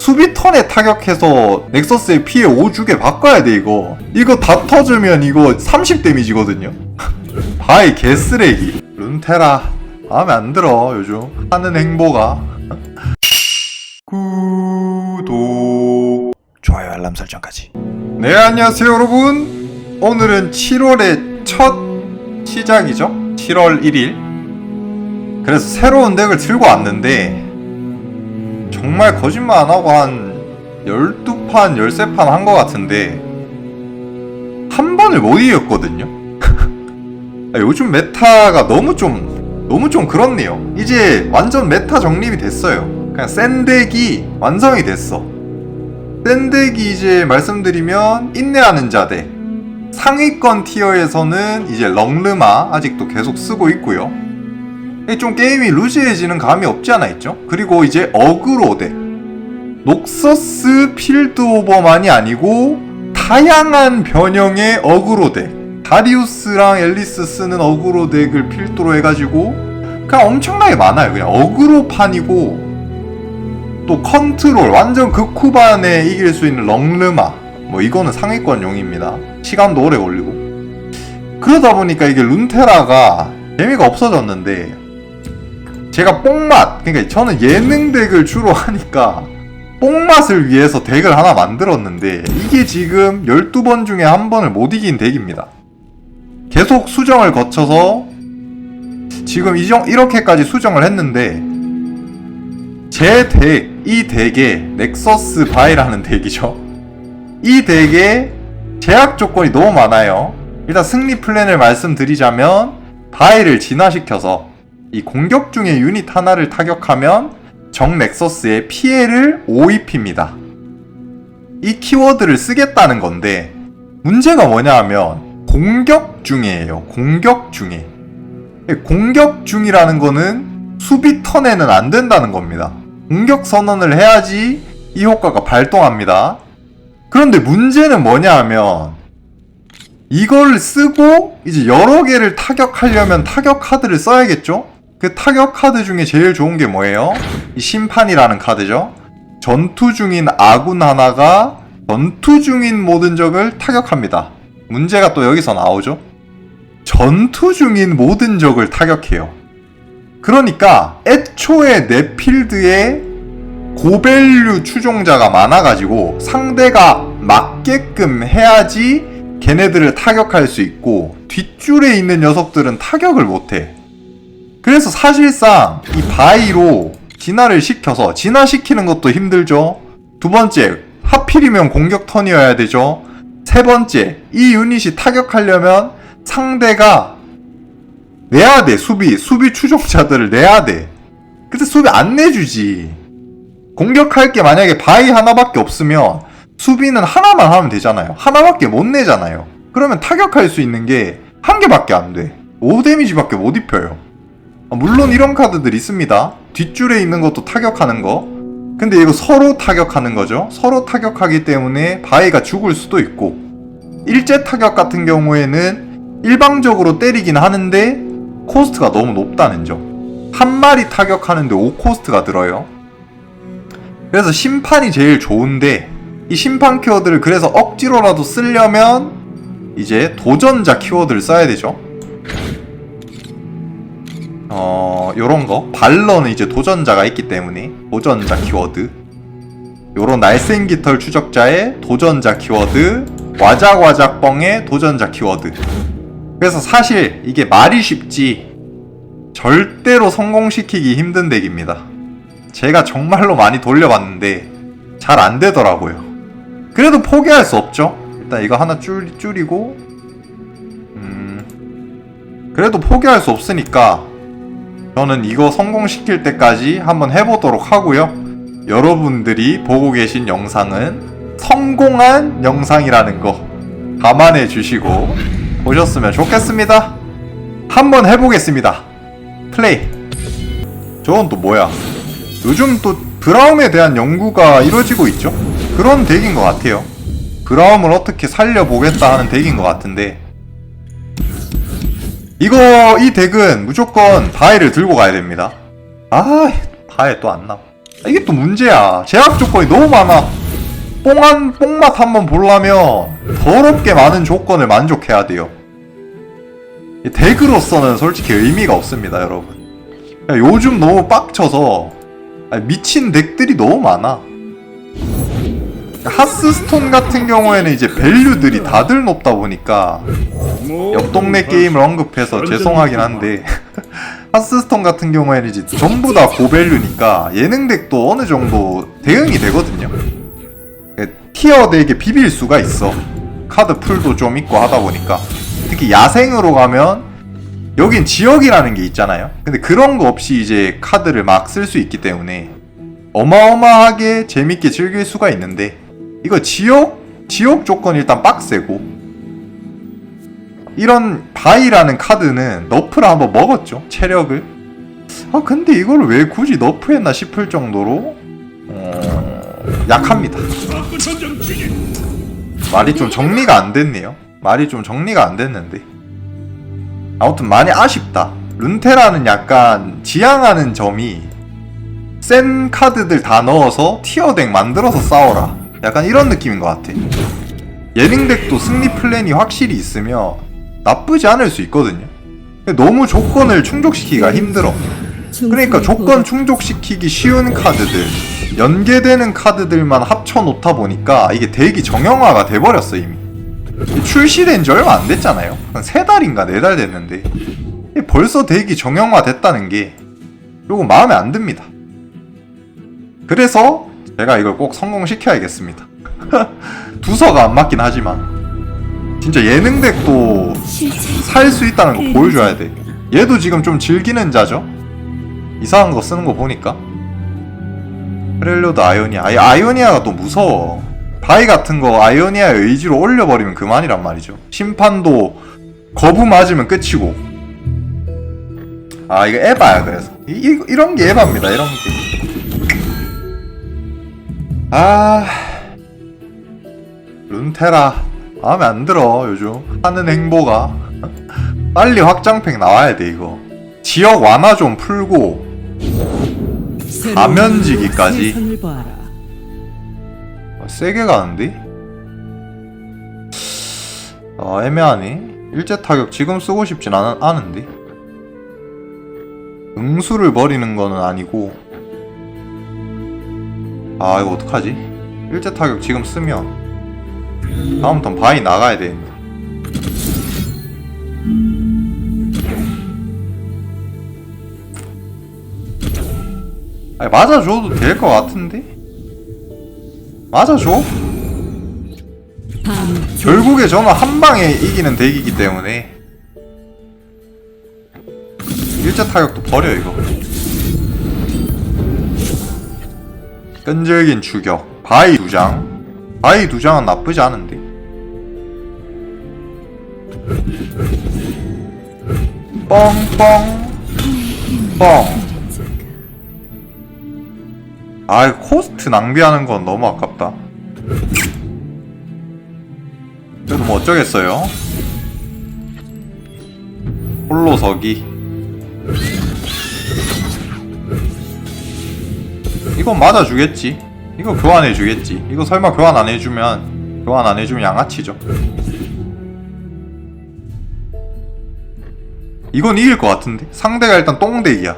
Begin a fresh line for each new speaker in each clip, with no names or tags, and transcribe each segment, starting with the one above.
수비 턴에 타격해서 넥서스의 피해 5 주게 바꿔야 돼 이거. 이거 다 터지면 이거 30 데미지거든요. 바이 개쓰레기. 룬테라 마음에 안 들어 요즘. 하는 행보가. 구독. 좋아요 알람 설정까지. 네 안녕하세요 여러분. 오늘은 7월의 첫 시작이죠? 7월 1일. 그래서 새로운 덱을 들고 왔는데 정말 거짓말 안 하고 한 12판, 13판 한 것 같은데 한 번을 못 이겼거든요. 아, 요즘 메타가 너무 좀 너무 좀 그렇네요. 이제 완전 메타 정립이 됐어요. 그냥 센 덱이 완성이 됐어. 센 덱이 이제 말씀드리면 인내하는 자대 상위권 티어에서는 이제 렁르마 아직도 계속 쓰고 있고요. 좀 게임이 루즈해지는 감이 없지 않아 있죠? 그리고 이제 어그로덱 녹서스 필드 오버만이 아니고 다양한 변형의 어그로덱 다리우스랑 앨리스 쓰는 어그로덱을 필두로 해가지고 그냥 엄청나게 많아요. 그냥 어그로판이고 또 컨트롤 완전 극후반에 이길 수 있는 렁르마. 뭐 이거는 상위권용입니다. 시간도 오래 걸리고. 그러다 보니까 이게 룬테라가 재미가 없어졌는데 제가 뽕맛 그러니까 저는 예능 덱을 주로 하니까 뽕맛을 위해서 덱을 하나 만들었는데 이게 지금 12번 중에 한 번을 못 이긴 덱입니다. 계속 수정을 거쳐서 지금 이정, 이렇게까지 수정을 했는데 제 덱, 이 덱에 넥서스 바이라는 덱이죠. 이 덱에 제약 조건이 너무 많아요. 일단 승리 플랜을 말씀드리자면 바이를 진화시켜서 이 공격 중에 유닛 하나를 타격하면 정 넥서스에 피해를 5 입힙니다. 이 키워드를 쓰겠다는 건데 문제가 뭐냐 하면 공격 중이에요. 공격 중에. 공격 중이라는 거는 수비 턴에는 안 된다는 겁니다. 공격 선언을 해야지 이 효과가 발동합니다. 그런데 문제는 뭐냐 하면 이걸 쓰고 이제 여러 개를 타격하려면 타격 카드를 써야겠죠? 그 타격 카드 중에 제일 좋은 게 뭐예요? 이 심판이라는 카드죠. 전투 중인 아군 하나가 전투 중인 모든 적을 타격합니다. 문제가 또 여기서 나오죠. 전투 중인 모든 적을 타격해요. 그러니까 애초에 내 필드에 고밸류 추종자가 많아가지고 상대가 맞게끔 해야지 걔네들을 타격할 수 있고 뒷줄에 있는 녀석들은 타격을 못해. 그래서 사실상 이 바이로 진화를 시켜서 진화시키는 것도 힘들죠. 두 번째, 하필이면 공격 턴이어야 되죠. 세 번째, 이 유닛이 타격하려면 상대가 내야 돼. 수비, 수비 추종자들을 내야 돼. 근데 수비 안 내주지. 공격할 게 만약에 바이 하나밖에 없으면 수비는 하나만 하면 되잖아요. 하나밖에 못 내잖아요. 그러면 타격할 수 있는 게 한 개밖에 안 돼. 5 데미지밖에 못 입혀요. 아, 물론 이런 카드들 있습니다. 뒷줄에 있는 것도 타격하는 거. 근데 이거 서로 타격하는 거죠. 서로 타격하기 때문에 바위가 죽을 수도 있고 일제 타격 같은 경우에는 일방적으로 때리긴 하는데 코스트가 너무 높다는 점. 한 마리 타격하는데 5 코스트가 들어요. 그래서 심판이 제일 좋은데 이 심판 키워드를 그래서 억지로라도 쓰려면 이제 도전자 키워드를 써야 되죠. 요런 거. 발러는 이제 도전자가 있기 때문에 도전자 키워드. 요런 날쌘 깃털 추적자의 도전자 키워드. 와작와작뻥의 도전자 키워드. 그래서 사실 이게 말이 쉽지 절대로 성공시키기 힘든 덱입니다. 제가 정말로 많이 돌려봤는데 잘 안 되더라고요. 그래도 포기할 수 없죠. 일단 이거 하나 줄, 줄이고 음, 그래도 포기할 수 없으니까 저는 이거 성공시킬 때까지 한번 해보도록 하고요. 여러분들이 보고 계신 영상은 성공한 영상이라는 거 감안해 주시고 보셨으면 좋겠습니다. 한번 해보겠습니다. 플레이. 저건 또 뭐야? 요즘 또 브라움에 대한 연구가 이루어지고 있죠? 그런 덱인 것 같아요. 브라움을 어떻게 살려보겠다 하는 덱인 것 같은데 이거 이 덱은 무조건 바위를 들고 가야 됩니다. 아 바위 또안 나와. 이게 또 문제야. 제약 조건이 너무 많아. 뽕한 뽕맛 한번 보려면 더럽게 많은 조건을 만족해야 돼요. 이 덱으로서는 솔직히 의미가 없습니다, 여러분. 야, 요즘 너무 빡쳐서 아니, 미친 덱들이 너무 많아. 하스스톤 같은 경우에는 이제 밸류들이 다들 높다 보니까 옆 동네 게임을 언급해서 죄송하긴 한데 하스스톤 같은 경우에는 이제 전부 다 고밸류니까 예능 덱도 어느 정도 대응이 되거든요. 티어 덱에 비빌 수가 있어. 카드 풀도 좀 있고 하다 보니까 특히 야생으로 가면 여긴 지역이라는 게 있잖아요. 근데 그런 거 없이 이제 카드를 막 쓸 수 있기 때문에 어마어마하게 재밌게 즐길 수가 있는데 이거 지역 지역 조건 일단 빡세고. 이런 바이라는 카드는 너프를 한번 먹었죠 체력을. 아 근데 이걸 왜 굳이 너프했나 싶을 정도로 어, 약합니다. 말이 좀 정리가 안 됐네요. 말이 좀 정리가 안 됐는데. 아무튼 많이 아쉽다. 룬테라는 약간 지향하는 점이 센 카드들 다 넣어서 티어덱 만들어서 싸워라 약간 이런 느낌인 것 같아. 예능덱도 승리 플랜이 확실히 있으면 나쁘지 않을 수 있거든요. 너무 조건을 충족시키기가 힘들어. 그러니까 조건 충족시키기 쉬운 카드들 연계되는 카드들만 합쳐 놓다 보니까 이게 덱이 정형화가 돼버렸어 이미. 출시된 지 얼마 안 됐잖아요. 한 세 달인가 네 달 됐는데. 벌써 덱이 정형화 됐다는 게 요거 마음에 안 듭니다. 그래서 제가 이걸 꼭 성공시켜야겠습니다. 두서가 안 맞긴 하지만 진짜 예능 덱도 살 수 있다는 거 보여줘야 돼. 얘도 지금 좀 즐기는 자죠? 이상한 거 쓰는 거 보니까. 프렐로드 아이오니아. 아이, 아이오니아가 또 무서워. 바이 같은 거 아이오니아의 의지로 올려버리면 그만이란 말이죠. 심판도 거부 맞으면 끝이고. 아 이거 에바야 그래서. 이, 이, 이런 게 에바입니다 이런 게 아 룬테라. 마음에 안 들어 요즘. 하는 행보가. 빨리 확장팩 나와야 돼 이거. 지역 완화 좀 풀고. 가면지기까지. 아, 세게 가는데? 아 애매하네. 일제 타격 지금 쓰고 싶진 않, 않은데? 응수를 버리는 거는 아니고 아 이거 어떡하지? 일제 타격 지금 쓰면 다음 턴 바이 나가야 되는데 아니 맞아줘도 될 것 같은데? 맞아줘?
밤
결국에 저는 한 방에 이기는 덱이기 때문에 일자 타격도 버려 이거 끈질긴 추격 바이 두장 바이 두 장은 나쁘지 않은데 뻥뻥 뻥 아, 이거 코스트 낭비하는 건 너무 아깝다. 그래도 뭐 어쩌겠어요. 홀로서기. 이건 맞아주겠지. 이거 교환해주겠지. 이거 설마 교환 안 해주면, 교환 안 해주면 양아치죠. 이건 이길 것 같은데? 상대가 일단 똥덱이야.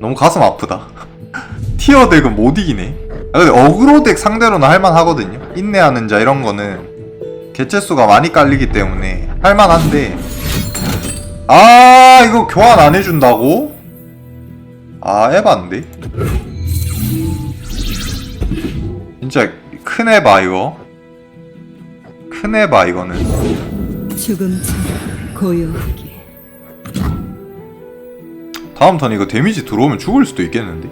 너무 가슴 아프다. 티어 덱은 못 이기네. 아, 근데 어그로 덱 상대로는 할만하거든요. 인내하는 자 이런 거는 개체수가 많이 깔리기 때문에 할만한데. 아, 이거 교환 안 해준다고? 아, 에반데? 진짜 큰 에바, 이거. 큰 에바, 이거는.
죽음처럼 고요하게
다음 턴 이거 데미지 들어오면 죽을 수도 있겠는데?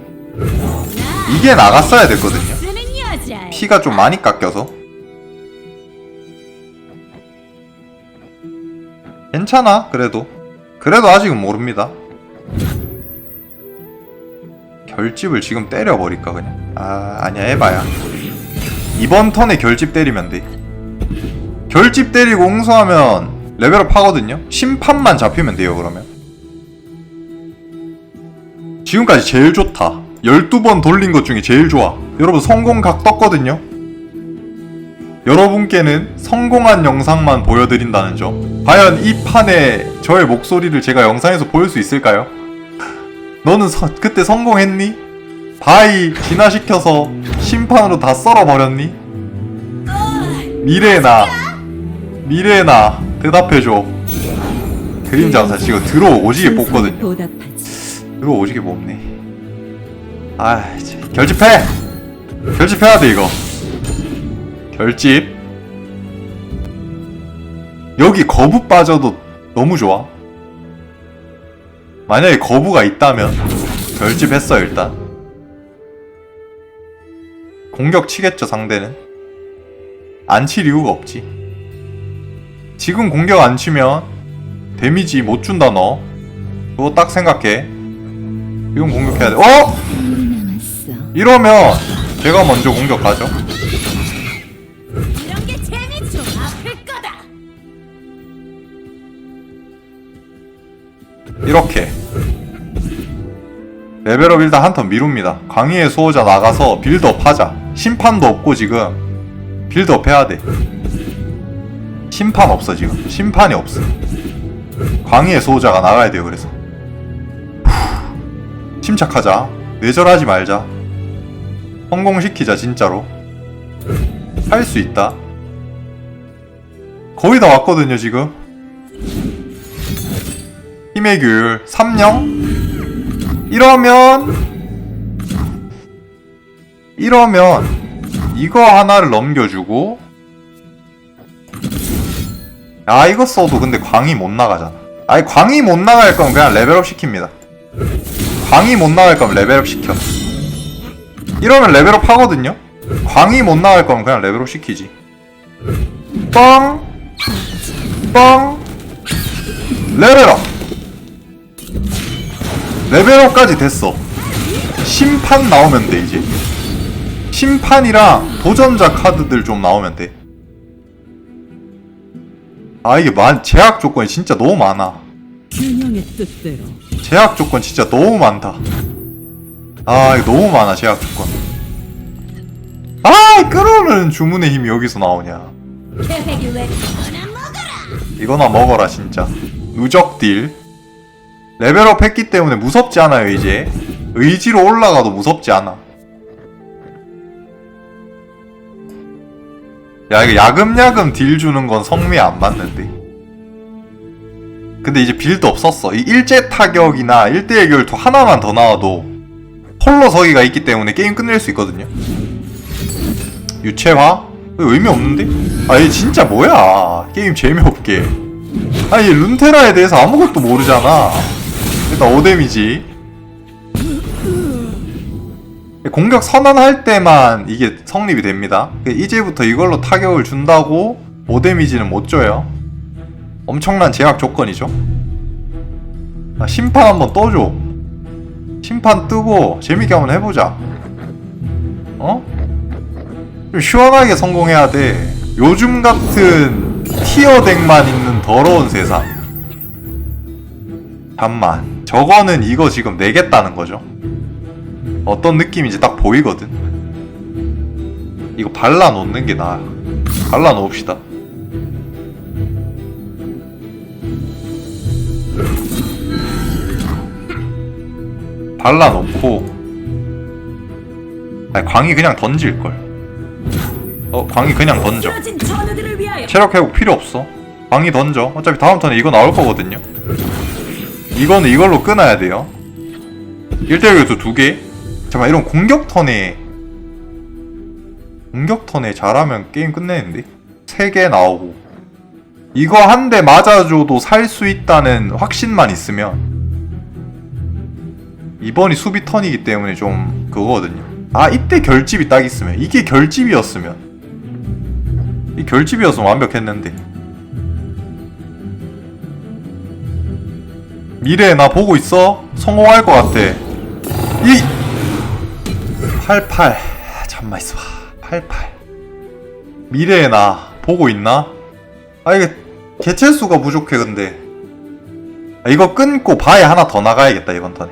이게 나갔어야 됐거든요. 피가 좀 많이 깎여서 괜찮아 그래도 그래도 아직은 모릅니다 결집을 지금 때려버릴까 그냥 아 아니야 해봐야 이번 턴에 결집 때리면 돼 결집 때리고 응수하면 레벨업 하거든요 심판만 잡히면 돼요 그러면 지금까지 제일 좋다 12번 돌린 것 중에 제일 좋아. 여러분 성공각 떴거든요. 여러분께는 성공한 영상만 보여드린다는 점. 과연 이 판에 저의 목소리를 제가 영상에서 보일 수 있을까요? 너는 서- 그때 성공했니? 바이 진화시켜서 심판으로 다 썰어버렸니? 미래의 나 미래의 나 대답해줘. 그림장사 지금 들어 오지게 뽑거든요.
보답하지.
들어 오지게 뽑네. 아 결집해! 결집해야 돼 이거. 결집. 여기 거부 빠져도 너무 좋아. 만약에 거부가 있다면 결집했어 일단 공격 치겠죠 상대는? 안 칠 이유가 없지. 지금 공격 안 치면 데미지 못 준다 너. 그거 딱 생각해. 지금 공격해야 돼. 어? 이러면 제가 먼저 공격하죠.
아플 거다.
이렇게 레벨업 일단 한 턴 미룹니다. 광희의 수호자 나가서 빌드업 하자. 심판도 없고 지금 빌드업 해야 돼. 심판 없어 지금. 심판이 없어. 광희의 수호자가 나가야 돼요 그래서. 후, 침착하자. 뇌절하지 말자. 성공시키자 진짜로. 할 수 있다. 거의 다 왔거든요 지금. 힘의 규율 3령 이러면 이러면 이거 하나를 넘겨주고 아 이거 써도 근데 광이 못 나가잖아. 아니 광이 못 나갈 거면 그냥 레벨업 시킵니다. 광이 못 나갈 거면 레벨업 시켜. 이러면 레벨업 하거든요? 광이 못 나갈 거면 그냥 레벨업 시키지. 뻥! 뻥! 레벨업 레벨업까지 됐어. 심판 나오면 돼 이제. 심판이랑 도전자 카드들 좀 나오면 돼. 아 이게 만 제약 조건이 진짜 너무 많아.
뜻대로.
제약 조건 진짜 너무 많다. 아 이거 너무 많아 제약 조건. 아 끌어오는 주문의 힘이 여기서 나오냐.
계획이 왜 이거나 먹어라.
이거나 먹어라 진짜 누적 딜 레벨업 했기 때문에 무섭지 않아요 이제 의지로 올라가도 무섭지 않아 야 이거 야금야금 딜 주는 건 성미에 안 맞는데 근데 이제 빌드 없었어 이 일제 타격이나 1대1 결투 하나만 더 나와도 홀로 서기가 있기 때문에 게임 끝낼 수 있거든요? 이거 의미 없는데? 아, 얘 진짜 뭐야? 게임 재미없게. 아니, 얘 룬테라에 대해서 아무것도 모르잖아. 일단 5데미지. 공격 선언할 때만 이게 성립이 됩니다. 이제부터 이걸로 타격을 준다고 5데미지는 못 줘요. 엄청난 제약 조건이죠. 아, 심판 한번 떠줘. 심판 뜨고 재밌게 한번 해보자. 어? 좀 시원하게 성공해야 돼. 요즘 같은 티어 덱만 있는 더러운 세상. 잠만. 저거는 이거 지금 내겠다는 거죠. 어떤 느낌인지 딱 보이거든. 이거 발라 놓는 게 나아. 발라 놓읍시다. 발라 놓고 아니 광이 그냥 던질 걸. 어 광이 그냥 던져. 체력 회복 필요 없어. 광이 던져. 어차피 다음 턴에 이거 나올 거거든요. 이거는 이걸로 끊어야 돼요. 1대1에서 두 개. 잠깐만, 이런 공격 턴에. 공격 턴에 잘하면 게임 끝내는데? 세개 나오고. 이거 한 대 맞아줘도 살 수 있다는 확신만 있으면. 이번이 수비 턴이기 때문에 좀 그거거든요. 아, 이때 결집이 딱 있으면. 이게 결집이었으면. 이 결집이었으면 완벽했는데. 미래 나 보고 있어? 성공할 것 같아. 이 88. 잠만 있어봐. 88. 미래의 나 보고 있나? 아 이게 개체수가 부족해 근데. 아, 이거 끊고 바에 하나 더 나가야겠다 이번 턴에.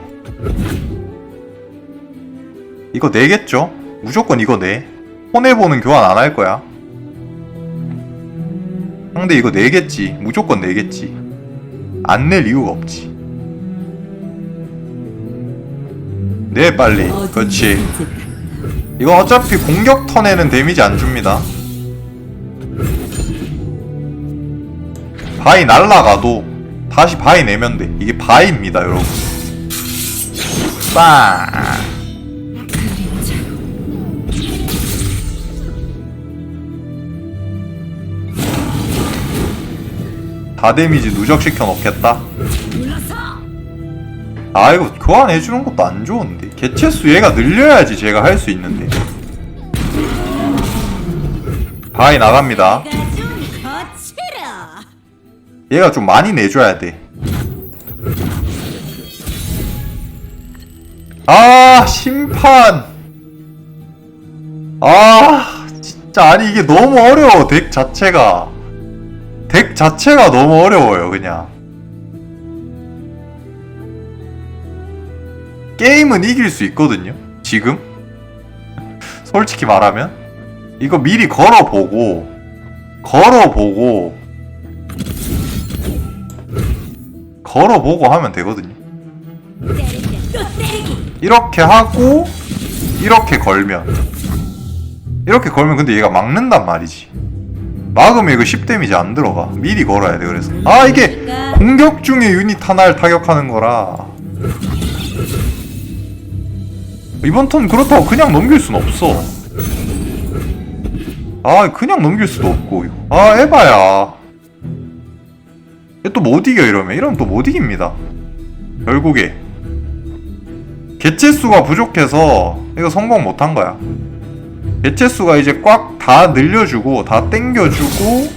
이거 내겠죠? 무조건 이거 내. 손해보는 교환 안 할 거야. 상대 이거 내겠지. 무조건 내겠지. 안 낼 이유가 없지. 내 빨리. 그렇지. 이거 어차피 공격 턴에는 데미지 안 줍니다. 바위 날라가도 다시 바위 내면 돼. 이게 바위입니다, 여러분. 빵! 다 데미지 누적시켜 놓겠다. 아 이거 교환해주는 것도 안 좋은데. 개체수 얘가 늘려야지 제가 할 수 있는데. 바위 나갑니다. 얘가 좀 많이 내줘야 돼 아 심판! 아 진짜 아니 이게 너무 어려워 덱 자체가. 덱 자체가 너무 어려워요 그냥 게임은 이길 수 있거든요. 지금 솔직히 말하면 이거 미리 걸어보고 걸어보고 걸어보고 하면 되거든요. 이렇게 하고 이렇게 걸면 이렇게 걸면 근데 얘가 막는단 말이지. 막으면 이거 10데미지 안 들어가. 미리 걸어야 돼 그래서. 아 이게 공격 중에 유닛 하나를 타격하는 거라. 이번 턴 그렇다고 그냥 넘길 순 없어. 아 그냥 넘길 수도 없고. 아 에바야. 또 못 이겨 이러면 이러면 또 못 이깁니다. 결국에 개체 수가 부족해서 이거 성공 못한 거야. 개체 수가 이제 꽉 다 늘려주고 다 땡겨주고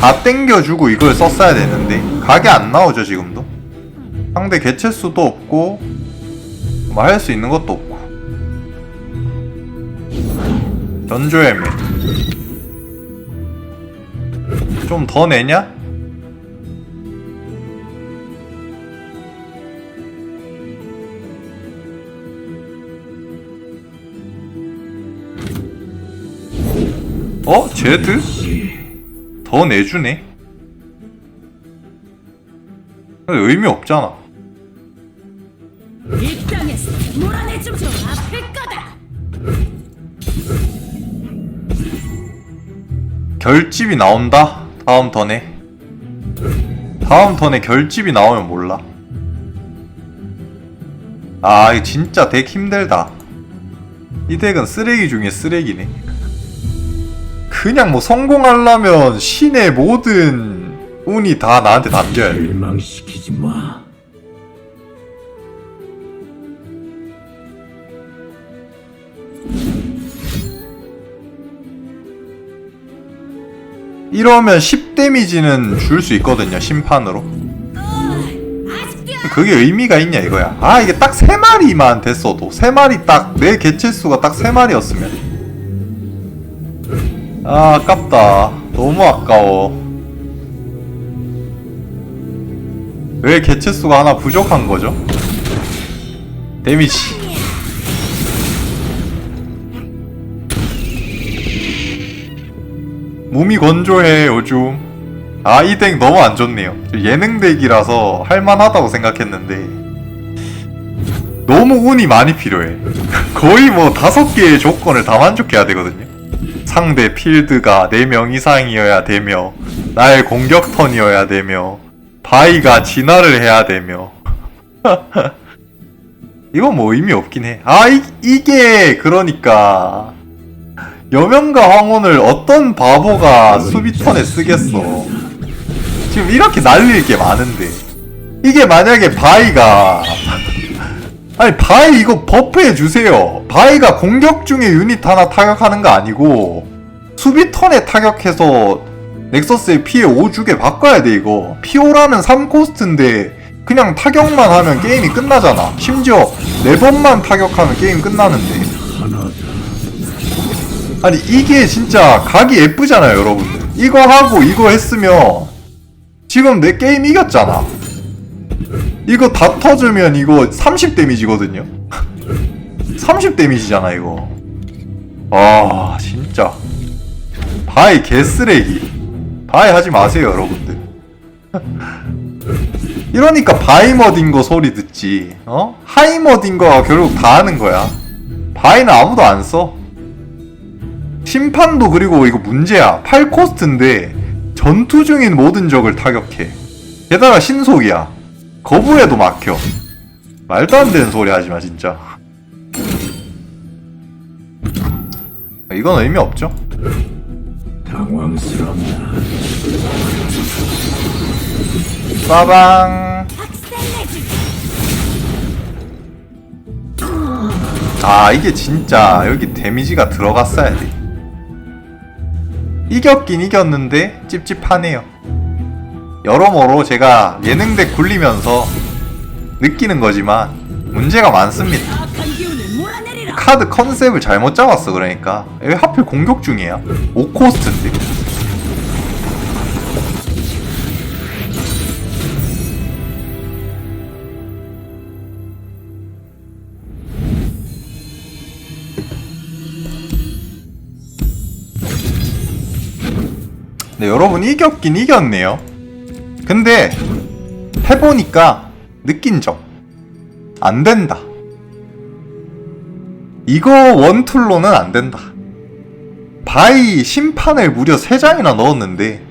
다 땡겨주고 이걸 썼어야 되는데 각이 안 나오죠 지금도. 상대 개체 수도 없고 뭐 할 수 있는 것도 없고 전조애매 좀더 내냐? 어? 제드? 더 내주네? 의미 없잖아 결집이 나온다? 다음 턴에. 다음 턴에 결집이 나오면 몰라. 아 이거 진짜 덱 힘들다. 이 덱은 쓰레기 중에 쓰레기네. 그냥 뭐 성공하려면 신의 모든 운이 다 나한테 담겨야 돼.
실망시키지 마.
이러면 10 데미지는 줄 수 있거든요 심판으로 그게 의미가 있냐 이거야. 아 이게 딱세 마리만 됐어도 세 마리 딱 내 개체 수가 딱세 마리였으면 아 아깝다. 너무 아까워. 왜 개체 수가 하나 부족한 거죠? 데미지. 몸이 건조해 요즘. 아, 이 덱 너무 안 좋네요. 예능 덱이라서 할만하다고 생각했는데 너무 운이 많이 필요해. 거의 뭐 다섯 개의 조건을 다 만족해야 되거든요. 상대 필드가 4명 이상이어야 되며 나의 공격 턴이어야 되며 바이가 진화를 해야 되며 이건 뭐 의미 없긴 해. 아, 이, 이게 그러니까 여명과 황혼을 어떤 바보가 수비턴에 쓰겠어. 지금 이렇게 날릴 게 많은데 이게 만약에 바이가 아니 바이 이거 버프해 주세요. 바이가 공격 중에 유닛 하나 타격하는 거 아니고 수비 턴에 타격해서 넥서스의 피해 5 주게 바꿔야 돼 이거. 피오라는 3코스트인데 그냥 타격만 하면 게임이 끝나잖아. 심지어 4번만 타격하면 게임 끝나는데. 아니 이게 진짜 각이 예쁘잖아요 여러분들. 이거 하고 이거 했으면 지금 내 게임 이겼잖아. 이거 다 터지면 이거 30 데미지거든요? 30 데미지잖아 이거. 아 진짜. 바이 개쓰레기. 바이 하지 마세요 여러분들. 이러니까 바이머딘 거 소리 듣지 어? 하이머딘 거가 결국 다 하는 거야. 바이는 아무도 안써 심판도 그리고 이거 문제야. 8코스트인데 전투 중인 모든 적을 타격해. 게다가 신속이야. 거부에도 막혀. 말도 안 되는 소리 하지 마 진짜. 이건 의미 없죠?
당황스럽다.
빠방. 아 이게 진짜 여기 데미지가 들어갔어야 돼 이겼긴 이겼는데 찝찝하네요. 여러모로 제가 예능대 굴리면서 느끼는 거지만 문제가 많습니다. 카드 컨셉을 잘못 잡았어 그러니까. 왜 하필 공격 중이야 5코스트인데 네 여러분 이겼긴 이겼네요 근데 해보니까 느낀 점 안 된다 이거 원툴로는 안 된다. 바이 심판을 무려 3장이나 넣었는데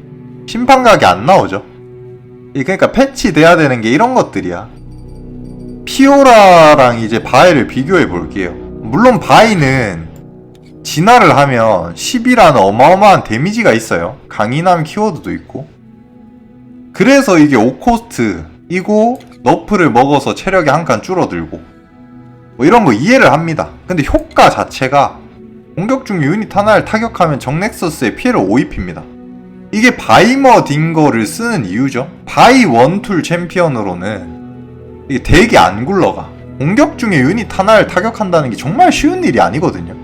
심판각이 안 나오죠. 이 그러니까 패치돼야 되는 게 이런 것들이야. 피오라랑 이제 바이를 비교해 볼게요. 물론 바이는 진화를 하면 10이라는 어마어마한 데미지가 있어요. 강인함 키워드도 있고. 그래서 이게 5코스트이고 너프를 먹어서 체력이 한 칸 줄어들고 뭐 이런 거 이해를 합니다. 근데 효과 자체가 공격 중 유닛 하나를 타격하면 정넥서스에 피해를 5입힙니다. 이게 바이머 딩거를 쓰는 이유죠. 바이 원툴 챔피언으로는 이게 되게 안 굴러가. 공격 중에 유닛 하나를 타격한다는 게 정말 쉬운 일이 아니거든요.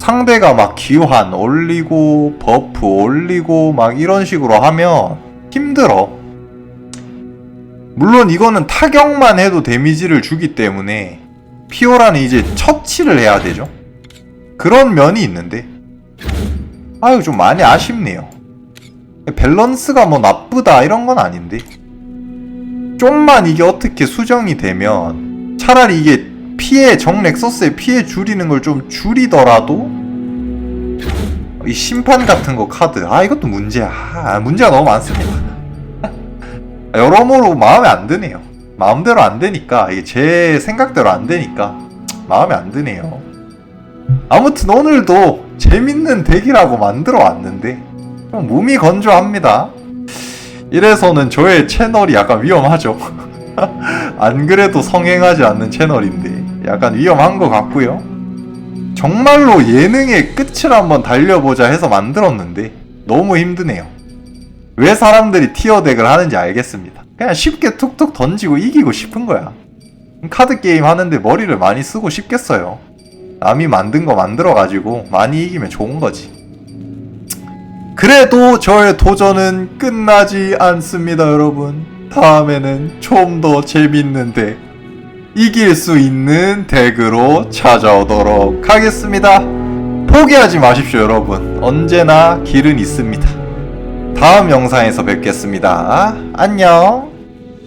상대가 막 기환 올리고 버프 올리고 막 이런 식으로 하면 힘들어. 물론 이거는 타격만 해도 데미지를 주기 때문에 피오라는 이제 처치를 해야 되죠. 그런 면이 있는데 아유 좀 많이 아쉽네요. 밸런스가 뭐 나쁘다 이런 건 아닌데 좀만 이게 어떻게 수정이 되면 차라리 이게 피해 정렉서스의 피해 줄이는 걸 좀 줄이더라도 이 심판 같은 거 카드 아 이것도 문제야 아, 문제가 너무 많습니다. 여러모로 마음에 안 드네요. 마음대로 안 되니까 이게 제 생각대로 안 되니까 마음에 안 드네요. 아무튼 오늘도 재밌는 덱이라고 만들어 왔는데 좀 몸이 건조합니다. 이래서는 저의 채널이 약간 위험하죠. 안 그래도 성행하지 않는 채널인데 약간 위험한 것 같고요. 정말로 예능의 끝을 한번 달려보자 해서 만들었는데 너무 힘드네요. 왜 사람들이 티어 덱을 하는지 알겠습니다. 그냥 쉽게 툭툭 던지고 이기고 싶은 거야. 카드 게임 하는데 머리를 많이 쓰고 싶겠어요. 남이 만든 거 만들어가지고 많이 이기면 좋은 거지. 그래도 저의 도전은 끝나지 않습니다, 여러분. 다음에는 좀 더 재밌는 덱, 이길 수 있는 덱으로 찾아오도록 하겠습니다. 포기하지 마십시오, 여러분. 언제나 길은 있습니다. 다음 영상에서 뵙겠습니다. 안녕.